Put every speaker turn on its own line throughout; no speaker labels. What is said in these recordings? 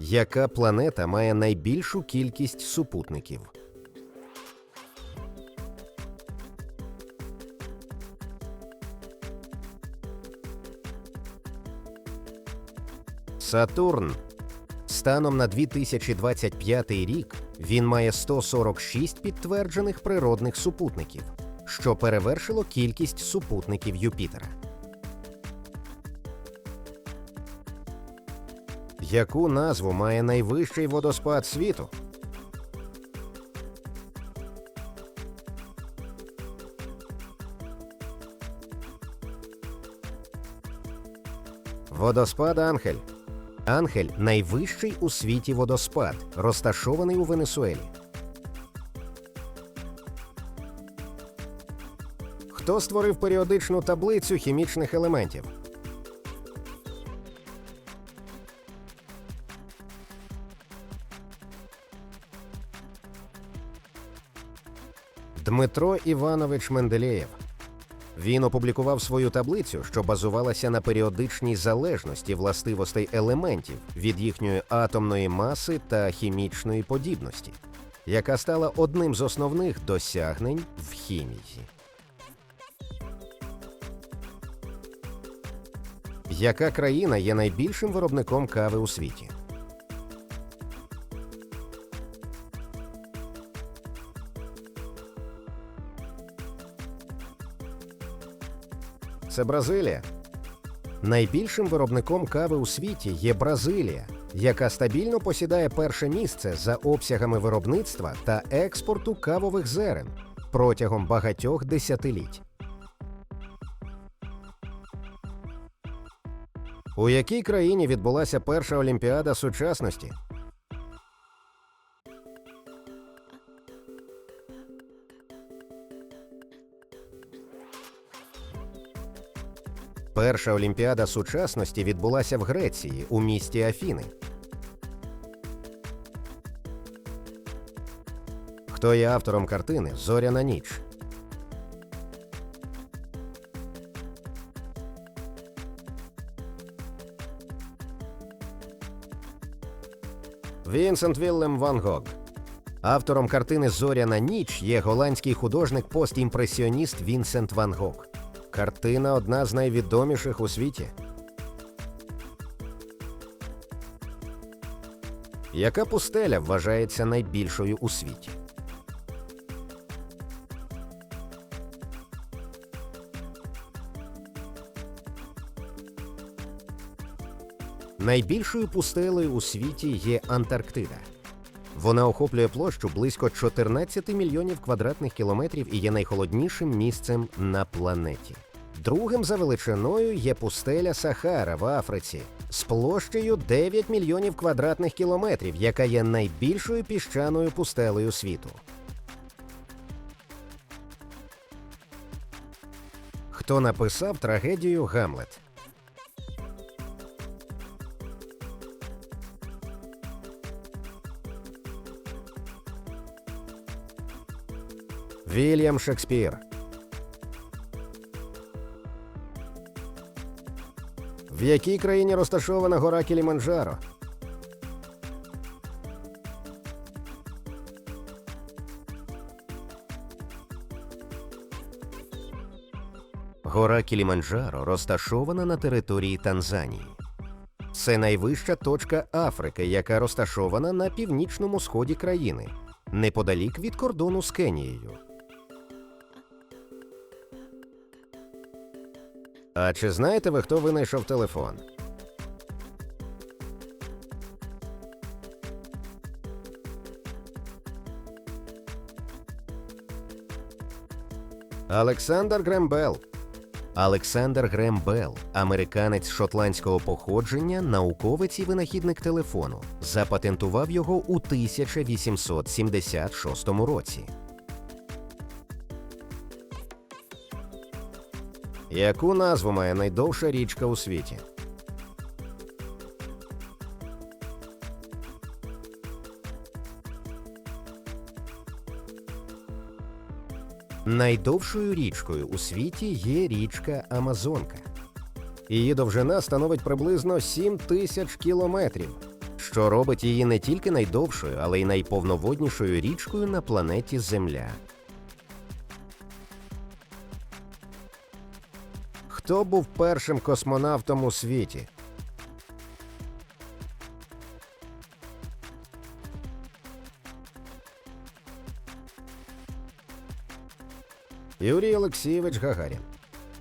Яка планета має найбільшу кількість супутників? Сатурн. Станом на 2025 рік він має 146 підтверджених природних супутників, що перевершило кількість супутників Юпітера. Яку назву має найвищий водоспад світу? Водоспад Анхель. Анхель найвищий у світі водоспад, розташований у Венесуелі. Хто створив періодичну таблицю хімічних елементів? Дмитро Іванович Менделєєв. Він опублікував свою таблицю, що базувалася на періодичній залежності властивостей елементів від їхньої атомної маси та хімічної подібності, яка стала одним з основних досягнень в хімії. Яка країна є найбільшим виробником кави у світі? Це Бразилія. Найбільшим виробником кави у світі є Бразилія, яка стабільно посідає перше місце за обсягами виробництва та експорту кавових зерен протягом багатьох десятиліть. У якій країні відбулася перша олімпіада сучасності? Перша олімпіада сучасності відбулася в Греції у місті Афіни. Хто є автором картини Зоряна ніч? Вінсент Віллем Ван Гог. Автором картини Зоряна ніч є голландський художник постімпресіоніст Вінсент Ван Гог. Картина одна з найвідоміших у світі. Яка пустеля вважається найбільшою у світі? Найбільшою пустелею у світі є Антарктида. Вона охоплює площу близько 14 мільйонів квадратних кілометрів і є найхолоднішим місцем на планеті. Другим за величиною є пустеля Сахара в Африці з площею 9 мільйонів квадратних кілометрів, яка є найбільшою піщаною пустелею світу. Хто написав трагедію Гамлет? Вільям Шекспір. В якій країні розташована гора Кіліманджаро? Гора Кіліманджаро розташована на території Танзанії. Це найвища точка Африки, яка розташована на північному сході країни, неподалік від кордону з Кенією. А чи знаєте ви, хто винайшов телефон? Олександр Грембел. Олександр Грем Белл, американець шотландського походження, науковець і винахідник телефону, запатентував його у 1876 році. Яку назву має найдовша річка у світі? Найдовшою річкою у світі є річка Амазонка. Її довжина становить приблизно 7 тисяч кілометрів, що робить її не тільки найдовшою, але й найповноводнішою річкою на планеті Земля. Хто був першим космонавтом у світі? Юрій Олексійович Гагарін.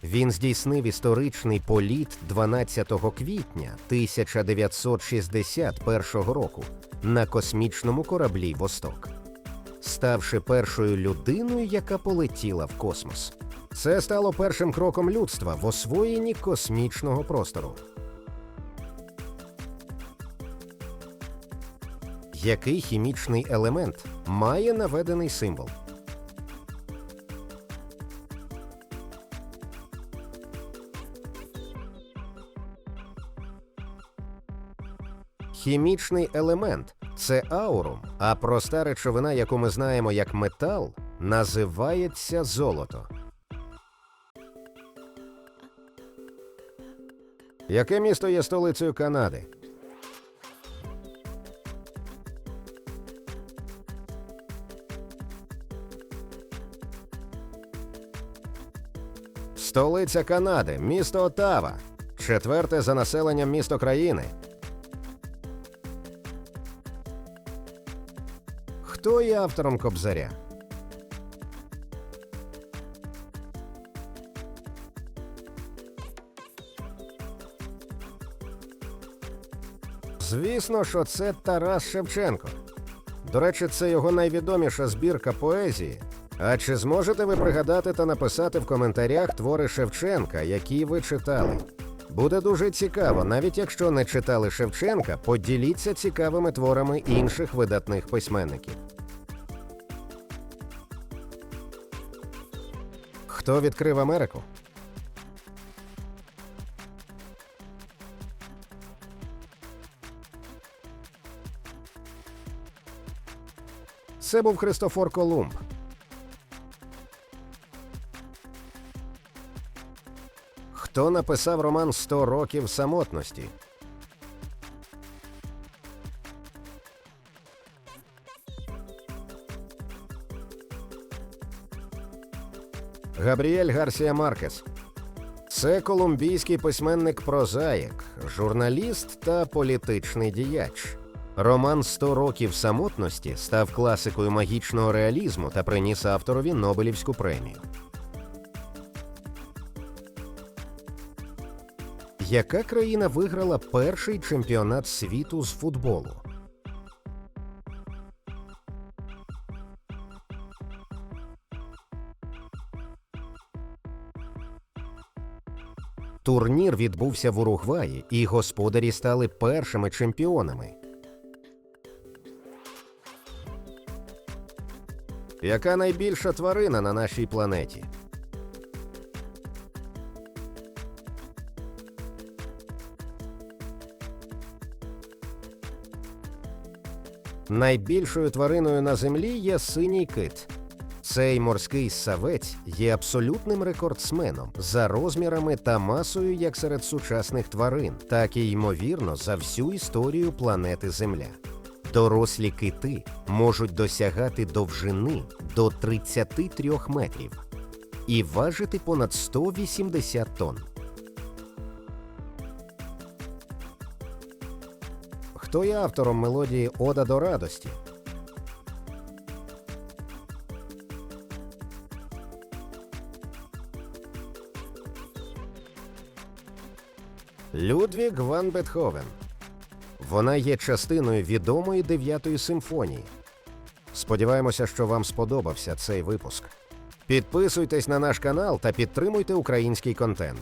Він здійснив історичний політ 12 квітня 1961 року на космічному кораблі Восток, ставши першою людиною, яка полетіла в космос. Це стало першим кроком людства в освоєнні космічного простору. Який хімічний елемент має наведений символ? Хімічний елемент це аурум, а проста речовина, яку ми знаємо як метал, називається золото. Яке місто є столицею Канади? Столиця Канади, місто Отава. Четверте за населенням місто країни. Хто є автором Кобзаря? Звісно, що це Тарас Шевченко. До речі, це його найвідоміша збірка поезії. А чи зможете ви пригадати та написати в коментарях твори Шевченка, які ви читали? Буде дуже цікаво, навіть якщо не читали Шевченка, поділіться цікавими творами інших видатних письменників. Хто відкрив Америку? Це був Христофор Колумб. Хто написав роман «100 років самотності? Габріель Гарсія Маркес. Це колумбійський письменник прозаїк, журналіст та політичний діяч. Роман «100 років самотності став класикою магічного реалізму та приніс авторові Нобелівську премію. Яка країна виграла перший чемпіонат світу з футболу? Турнір відбувся в Уругваї, і господарі стали першими чемпіонами. Яка найбільша тварина на нашій планеті? Найбільшою твариною на землі є синій кит. Цей морський савець є абсолютним рекордсменом за розмірами та масою як серед сучасних тварин, так і ймовірно за всю історію планети Земля. Дорослі кити можуть досягати довжини до 33 метрів і важити понад 180 тонн. Хто є автором мелодії Ода до радості? Людвіг Ван Бетховен. Вона є частиною відомої дев'ятої симфонії. Сподіваємося, що вам сподобався цей випуск. Підписуйтесь на наш канал та підтримуйте український контент.